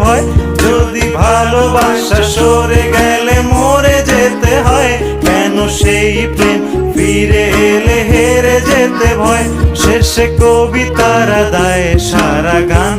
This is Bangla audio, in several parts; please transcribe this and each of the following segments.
ভয় যদি ভালোবাসা সরে গেলে মরে যেতে হয়, কেন সেই প্রেম ফিরে এলে হেরে যেতে ভয়? শেষে কবিতারা দায় সারা গান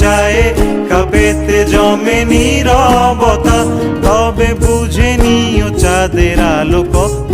চায়ে কাপেতে জমে নীরবতা তবে বুঝে নিও চাঁদের আলো কত